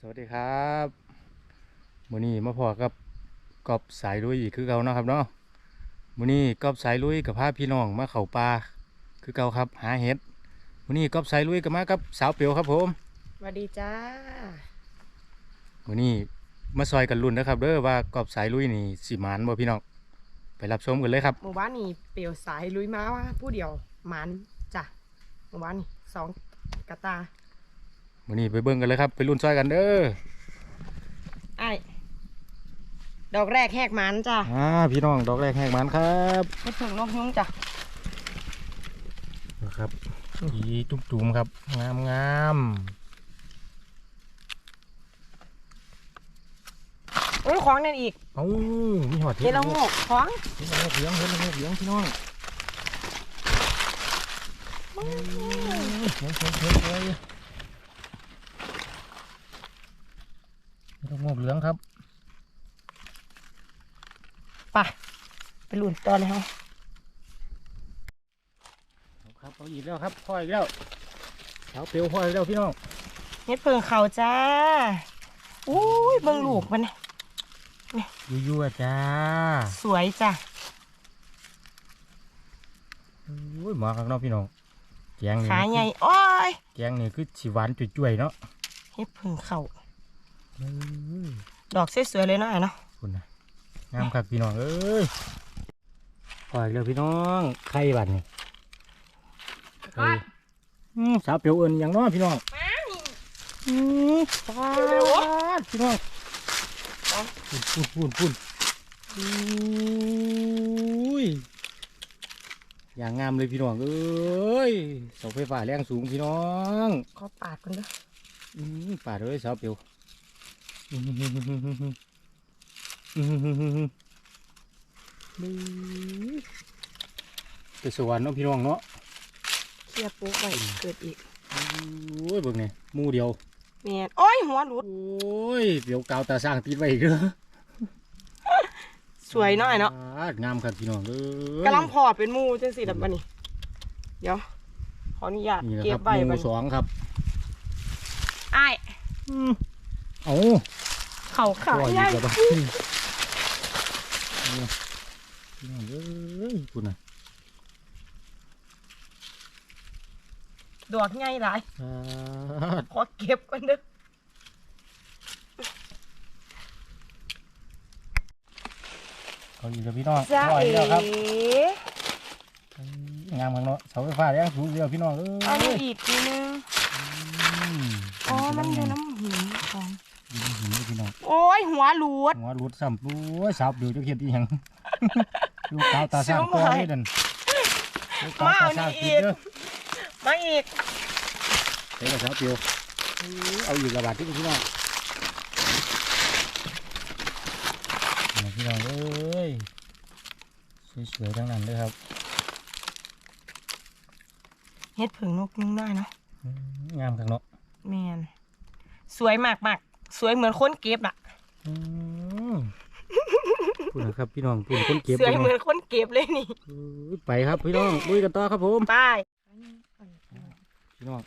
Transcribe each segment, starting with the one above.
สวัสดีครับมื้อนี้มาพอกับกอบสายลุยอีกคือเก่าเนาะครับเนาะมื้อนี้กอบสายลุยกับพาพี่น้องมาเข้าป่าคือเก่าครับ หาเห็ดมื้อนี้กอบสายลุยก็มากับสาวเปียวครับผมสวัสดีจ้ามื้อนี้มาซอยกันรุ่นนะครับเด้อว่ากอบสายลุยนี่สิหมานบ่พี่น้องไปรับชมกันเลยครับหมู่บ้านนี่เปลี่ยวสายลุยม้าว่าผู้เดียวหมันจ้ะหมู่บ้านนี่สองกระตา มื้อนี้ไปเบิ่งกันเลยครับ ไปรุ่นซอยกันเด้อไอ้ายดอกแรกแหกหมันจ้ะอ่าพี่น้องดอกแรกแหกหมานครับให้ถึงนกยุงจ้ะนะครับอีจุ่มๆครับ งามงามโอ้ยของนั่นอีกๆเอ้ามีหอดเฮลโงกของเห็นแล้วเหลืองเห็นแล้วเหลืองพี่น้องเฮ้ยเฮ้ยเฮ้ย เฮ้ยเฮ้ยเห็นแล้วเหลืองครับไปไปหลุนตอนเลยฮะครับเอาอีกแล้วครับพ่ออีกแล้วเช้าเปลวพ่ออีกแล้วพี่น้องเฮ็ดเพิงเขาจ้าอุ้ยเบิ่งลูกมันน่ะยั่วๆจ้า สวยจ้ะอุ้ยหมาข้างนอกพี่น้องแกงนี่ขาใหญ่โอ้ยแกงนี่คือสีหวานจุ่ยๆเนาะเฮ็ดเพิงเขาเอ้ย ดอกสวยๆเลยเนาะไอ้เนาะคุณนะงามครับพี่น้องเอ้ยพ่ออีกแล้วพี่น้องไข่บัดนี่ไข่อืมสาวเปลวเอิญอย่างน้อยพี่น้องอืมปาดพี่น้องพุ่นพุ่นพุ่นพุ่นอุ้ยอย่างงามเลยพี่น้องเอ้ยเสาไฟฟ้าแรงสูงพี่น้องขอปาดกันเด้ออืมป่าดเลยสาวเปียวอืม ไปสวรรค์เนาะพี่น้องเนาะเคลียปุ๊บไปเกิดอีกโอ้ยเบิ่งนี่หมูเดียวแม่นโอ้ยหัวหลุด โอ้ยเปียวกาวตาสร้างติดไว้อีกเด้อสวยนาะไอ้เนาะงามครับพี่น้องเด้อกำลังพอเป็นมูจังสิดับบันนี่เดี๋ยว ขออนุญาตเก็บบไว้หบัมูสองครับไอ้ เอาเขาขาปล่อยใหญ่อีกแล้วบ่นี่พี่น้องเอ้ยคุณน่ะดอกใหญ่หลายปาดขอเก็บกันเด้อเอาอีกแล้วพี่น้องจ้าปล่อยเอ๋แล้วครับงามข้างเนาะเสาไฟฟ้าแรงสูงเดียวพี่น้องเอ้เอายอีกทีนึงมอ๋อมันอยู่น้ำหินของอยู่ใน หินเลยพี่น้องโอ้ยหัวหลุดหัวหลุดซ้ำโอ้ยสาวเดือดจะเขียดอีหยังลูกกาวตาสร้างตัวนี่เด่นลูกกาวตาสร้างติดเด้อมาอีกเฮ้ยสาวเปียวเอาอยู่ระบาดที่พี่น้องนี่พี่น้องเอ้ยสวยๆทั้งนั้นเลยครับเฮ็ดผึ่งนกยุงได้เนาะอืมงามข้างเนาะแมนสวยมากมากๆ สวยเหมือนคนเก็บอะอืมพูดนะครับพี่น้องพูดคนเก็บสวยเลยเหมือนคนเก็บเลยนี่เอ้ยไปครับพี่น้องลุยกันต่อครับผมไปพี่น้อง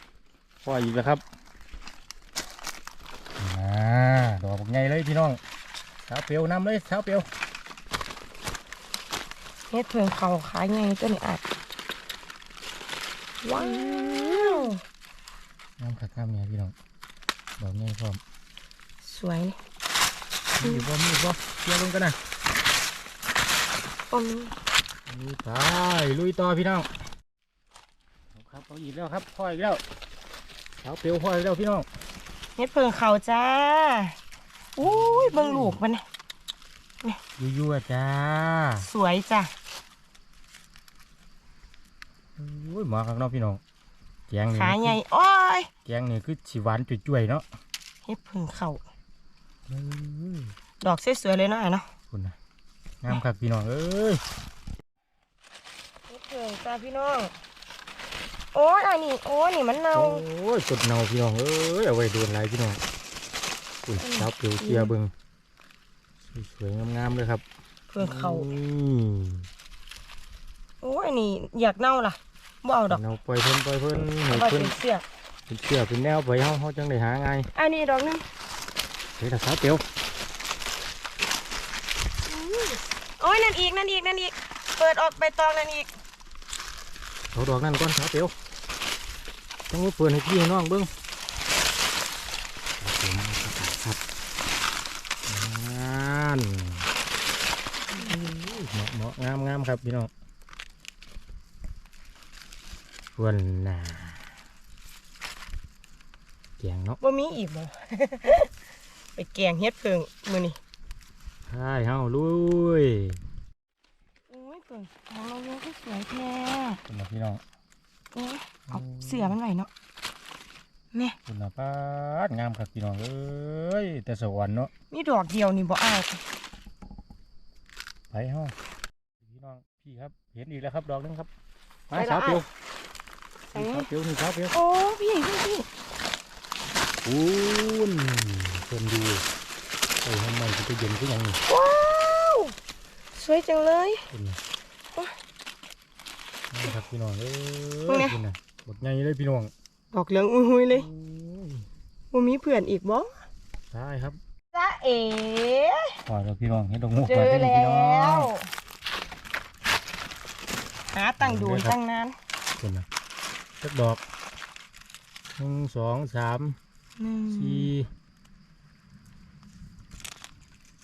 ปล่อยอีกแล้วครับอ่าดอกบักใหญ่เลยพี่น้องสาวเปียวนำเลยสาวเปียวเฮ็ดเพิ่งเขาขายไงตัวนี้อัดว้าวน้ำขัดน้ำเนี่ยพี่น้องดอกใหญ่พร้อม สวยนี่มีอยู่บ่มีอยู่บ่เกี่ยวลงกันนะต้นลุยไปลุยต่อพี่น้องเอาครับเอาอีกแล้วครับพ่ออีกแล้วสาวเปียวพ่ออีกแล้วพี่น้องเฮ็ดเพิ่งเขาจ้าอุ้ยเบิ่งลูกมันน่ะยั่วๆจ้า สวยจ้ะโอ้ยหมาข้างนอกพี่น้องแกงนี่ขาใหญ่โอ้ยแกงนี่คือสีหวานจุ่ยๆเนาะเฮ็ดเพิ่งเขาเอ้ย ดอกสวยๆเลยเนาะไอ้เนาะคุณนะงามครับพี่น้องเอ้ยเฮ็ดเพิ่งจ้าพี่น้องโอ้ยอันนี้โอ้ยนี่มันเน่าโอ้ยกดเนาพี่น้องเอ้ยเอาไว้โดนไรพี่น้องอุ้ยอืมสาวเปียวเชียร์เบิงสวยๆงามๆเลยครับเพิ่งเขาอืมโอ้ยอันนี้อยากเน่าล่ะบ่เอาดอกเนาปล่อยเพิ่นปล่อยเพิ่นให้เอาไว้เพิ่นเป็นเสื้อเป็นเชือกเป็นแนวไปเฮาเฮาจังได้หาง่ายอันนี้ดอกหนึง ฮ้ยแต่สาวเปียวโอ้ยนั่นอีกนั่นอีกนั่นอีก เปิดออกไปตองนั่นอีกเอาดอกนั่นก่อนสาวเปียวต้องมาเปิดให้พี่ให้น้องเบิ้งสาวเปียวมาครับงานเหมาะเหมาะงามงามครับพี่น้องวันน่ะแกงเนาะบ่มีอีกบ่ ไปแกงเฮ็ดเพิงมื้อนี้ใช่เฮาลุยโอ้ยเพิงของเราเนี่ยก็สวยแท้คุณนะพี่น้องโอ้ยเอาเสือมันไว้เนาะเนี่ยคุณนะป้าดงามครับพี่น้องเอ้ยแต่สวรรค์เนาะมีดอกเดียวนี่บ่เอาไปเฮาพี่น้องพี่ครับเห็นอีกแล้วครับดอกหนึงครับมาสาวเปียวใส่สาวเปียวนี่สาวเปียวโอ้พี่พี่พี่ คุณเพิ่นดูไอ้ทำไมจะไปเย็นก็ยังนี่ว้าวสวยจังเลยคุณนะโอ้ยนี่ครับพี่น้องเอ้พวกยเนี้ยคุณนะหมดไงเลยพี่น้องดอกเหลืองอุ้ยๆเลยโอ้ยบ่มีเพื่อนอีกบ่ได้ครับจ้าเอ๋ปล่อยแล้วพี่น้องเห็นดอกมูกเจก่อนอได้เลยแล้พี่น้องวหาตั้งดูนตั้งนานคุณนะจักดอกหนึ่งสองสาม หนึ่งสี่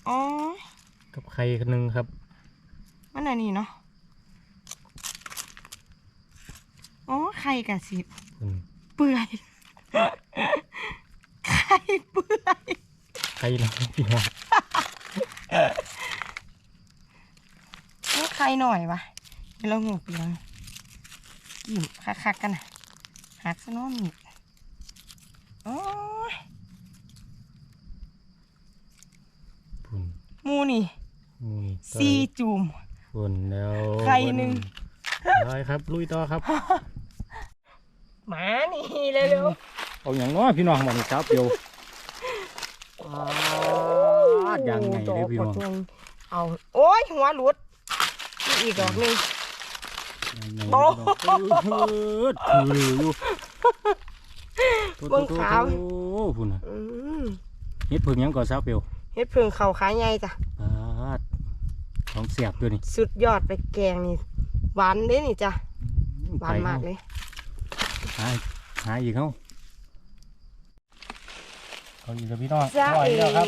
อ๋อ กับไข่คนหนึ่งครับ มันอันนี้เนาะ อ๋อ ไข่กับสิคุณเปื่อย ไข่เปื่อย ไข่นะพี่น้องนี่ไข่หน่อยวะเดี๋ยวเราหูเปียงกิ่มคักๆกันนะหักซะเน้อมีดอ๋อคุณ หมู นี่นี่ซีจูมคุณแล้วไข่หนึ่งได้ครับลุยต่อครับหมานี่เร็วเอาอย่างน้อยพี่น้องมันเช้าเปียวๆาดยังไงเลยพี่น้องดกบักเอาโอ้ยหัวหลุดนี่อีกดอกหนึ่งโอ้โอ้ถืออยู่เบิ่งขาวโอ้พุ่นน่ะอืมเฮ็ดเพิ่งหยังก่อนเช้าเปียว เฮ็ดเพิงเขาขายใหญ่จ้ะปาดของเสียบด้วยนี่สุดยอดไปแกงนี่หวานเด้นี่จ้ะหวานมากเลยหาหาอีกเขาเอาอีกแล้วพี่น้องจ้าปล่อยเอ๋แล้วครับ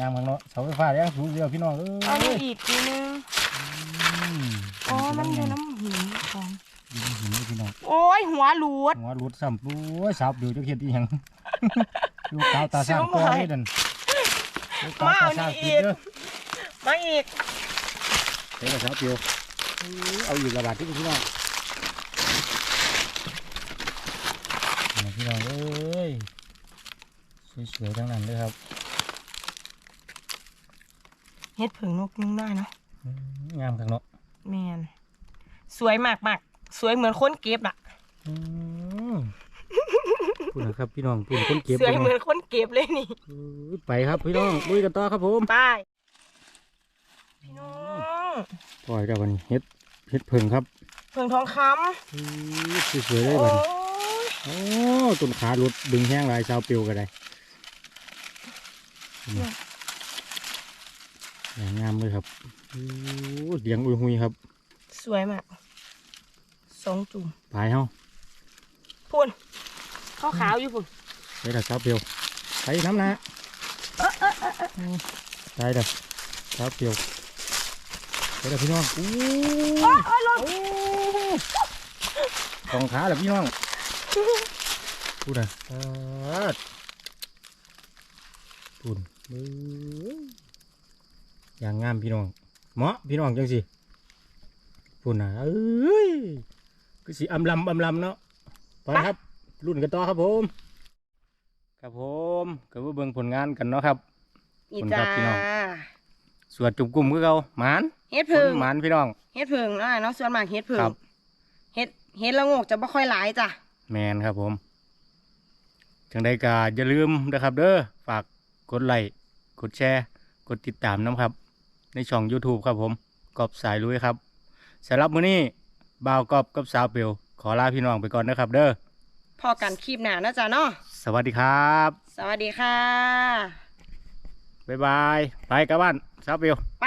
งามข้างเนาะเสาไฟฟ้าแรงสูงเดียวพี่น้องเอ้เอานี่ยอีกทีนึงมอ๋อมันอยู่น้ำหินของอยู่ในหินเลยพี่น้องโอ้ยหัวหลุดหัวรุดซ้ำโอ้ยสาวเปียวจะเขียดอีหยัง ดูกาวตาสร้างเสีตัยววใหม่นี่ดันดูกาวมาตาเอาสร้างนี่ติดอีกเด้อมาอีกเดี๋ยวสาวเปียวเอาอยู่กระบาดที่พี่น้องนี่พี่น้องเอ้ยสวยๆทั้งนั้นเลยครับเฮ็ดเพิงนกยุงได้เนาะอืมงามข้างเนาะแมนสวยมากมากๆสวยเหมือนคนเก็บอะอืม พูดนะครับพี่น้องพูดคนเก็บสวยเลยเหมือนคนเก็บเลยนี่อื้อไปครับพี่น้องลุยกันต่อครับผมไปพี่น้องปล่อยกับวันนี้เฮ็ดเฮ็ดเพิ่งครับ เพิงทองคอื้อสวยๆำเลยโอ้บัดนี้ยโอ้ต้นขาหลุดดึงแห้งลายชาวเปียวกันได้อย่างงามเลยครับโอ้เลี้ยงอุยหุยครับ สวยมากสองจุ่มพายเฮาพุ่น ข้าวขาวอยู่พุ่นไปแต่ชาวเปียวไปน้ำนะได้เด้อชาวเปียวไปเด้อพี่น้องอู้โอ้ยโอ้ยหลดสองขาเหรอพี่น้องพูดนะปาดพูดเอ้ยอย่างงามพี่น้องเหมาะพี่น้องจังสิพูดนะเอ้ยก็สิอำลำอำลำเนาะไปครับ รุ่นกันต่อครับผม ครับผมก็มาเบิ่งผลงานกันเนาะครับ อีขอบคุณครัจ้าบพี่น้องสวดจุ่มกลุ่มคือเขาหมานเฮ็ดเพิงหมานพี่น้องเฮ็ดเพิงเนาะเนาะส่วนมากเฮ็ดเพิงครับเฮ็ดเฮ็ดละโงกจะบ่ค่อยหลายจ้ะแมนครับผมจังใดก็อย่าลืมนะครับ เด้อฝากกดไลค์กดแชร์ กดติดตามน้ำครับ ในช่อง YouTube ครับผมกอบสายลุยครับสำหรับมื้อนี้บ่าวกอบกับสาวเปียวขอลาพี่น้องไปก่อนนะครับ เด้อ พอกันคลิปหน้านะจ้ะเนาะสสวัสดีครับ สวัสดีค่ะ บ๊ายบาย ไปกลับบ้านสาวเปียวไป